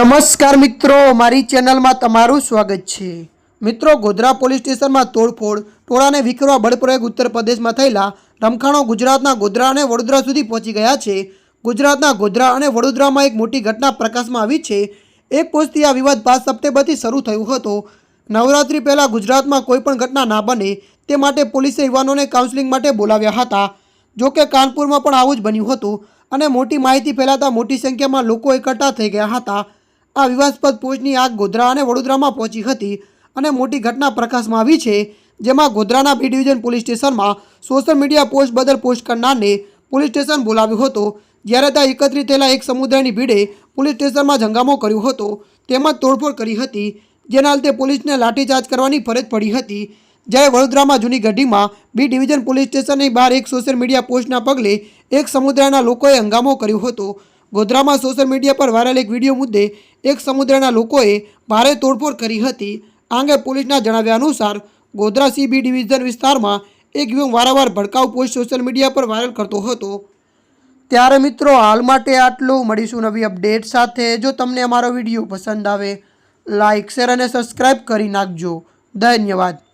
નમસ્કાર મિત્રો, મારી ચેનલમાં તમારું સ્વાગત છે. મિત્રો, ગોધરા પોલીસ સ્ટેશનમાં તોડફોડ, ટોળાને વિખેરવા બળપ્રયોગ ઉત્તર પ્રદેશમાં થયેલા રમખાણો ગુજરાતના ગોધરા અને વડોદરા સુધી પહોંચી ગયા છે. ગુજરાતના ગોધરા અને વડોદરામાં એક મોટી ઘટના પ્રકાશમાં આવી છે. એક કોષથી આ વિવાદ પાંચ સપ્ટેમ્બરથી શરૂ થયો હતો. નવરાત્રિ પહેલાં ગુજરાતમાં કોઈપણ ઘટના ના બને તે માટે પોલીસે યુવાનોને કાઉન્સેલિંગ માટે બોલાવ્યા હતા. જોકે કાનપુરમાં પણ આવું જ બન્યું હતું અને મોટી માહિતી ફેલાતા મોટી સંખ્યામાં લોકો એકઠા થઈ ગયા હતા. આ વિવાદસ્પદ પોસ્ટની આગ ગોધરા અને વડોદરામાં પહોંચી હતી અને મોટી ઘટના પ્રકાશમાં આવી છે, જેમાં ગોધરાના બી ડિવિઝન પોલીસ સ્ટેશનમાં સોશિયલ મીડિયા પોસ્ટ બદલ પોસ્ટ કરનારને પોલીસ સ્ટેશન બોલાવ્યો હતો. જ્યારે ત્યાં એકત્રિત થયેલા એક સમુદાયની ભીડે પોલીસ સ્ટેશનમાં હંગામો કર્યો હતો. તેમજ તોડફોડ કરી હતી, જેના લીધે પોલીસને લાઠીચાર્જ કરવાની ફરજ પડી હતી. જ્યારે વડોદરામાં જૂની ગઢીમાં બી ડિવિઝન પોલીસ સ્ટેશનની બહાર એક સોશિયલ મીડિયા પોસ્ટના પગલે એક સમુદાયના લોકોએ હંગામો કર્યો હતો. ગોધરામાં સોશિયલ મીડિયા પર વાયરલ એક વીડિયો મુદ્દે એક સમુદાયના લોકોએ ભારે તોડફોડ કરી હતી. આ અંગે પોલીસના જણાવ્યા અનુસાર, ગોધરા સી બી ડિવિઝન વિસ્તારમાં એક યુવક વારંવાર ભડકાઉ પોસ્ટ સોશિયલ મીડિયા પર વાયરલ કરતો હતો. ત્યારે મિત્રો, હાલ માટે આટલું. મળીશું નવી અપડેટ સાથે. જો તમને અમારો વીડિયો પસંદ આવે લાઇક શેર અને સબસ્ક્રાઈબ કરી નાખજો. ધન્યવાદ.